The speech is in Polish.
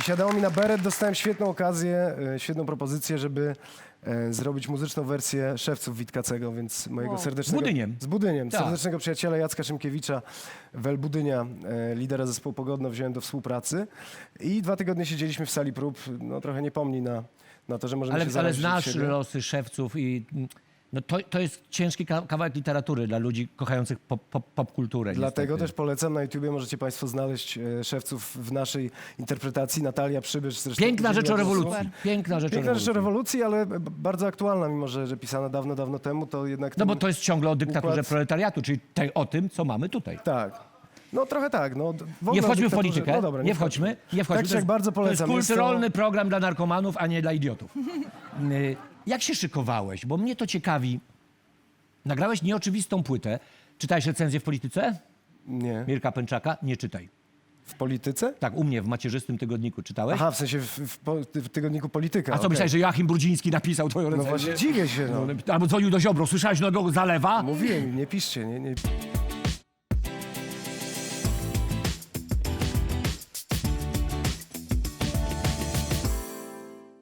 I siadało mi na beret, dostałem świetną okazję, e, świetną propozycję, żeby e, zrobić muzyczną wersję Szewców Witkacego, więc mojego serdecznego... Z Budyniem. Z Budyniem. Tak. Serdecznego przyjaciela Jacka Szymkiewicza, Wel Budynia, e, lidera zespołu Pogodno, wziąłem do współpracy. I dwa tygodnie siedzieliśmy w sali prób. No trochę nie pomni na, na to, że możemy Ale, się ale od znasz losy szewców i mm, no to, to jest ciężki ka- kawałek literatury dla ludzi kochających pop, pop, popkulturę. Dlatego niestety. też polecam na YouTubie, możecie Państwo znaleźć e, szewców w naszej interpretacji. Natalia Przybysz zresztą. Piękna rzecz o udzieliła głosu. rewolucji. Piękna rzecz Piękna o rzecz o rewolucji. rewolucji, ale b- bardzo aktualna, mimo że, że pisana dawno, dawno temu, to jednak... No bo ten to jest ciągle o dyktaturze układ- proletariatu, czyli tej, o tym, co mamy tutaj. Tak. No trochę tak. No, d- Nie o wchodźmy w dyktaturze- politykę. No dobra, nie wchodźmy. Nie wchodźmy. Tak To jak jest- bardzo polecam. To jest Jest to- kulturalny program dla narkomanów, a nie dla idiotów. Y, Jak się szykowałeś? Bo mnie to ciekawi. Nagrałeś nieoczywistą płytę. Czytałeś recenzję w polityce? Nie. Mirka Pęczaka? Nie czytaj. W polityce? Tak, u mnie w macierzystym tygodniku czytałeś? Aha, w sensie w, w, po- w tygodniku polityka. A co okej. myślałeś, że Joachim Brudziński napisał twoją No recenzję? właśnie dziwię się. No. Albo dzwonił do Ziobro, słyszałeś, no go zalewa? Mówiłem, nie piszcie. Nie, nie.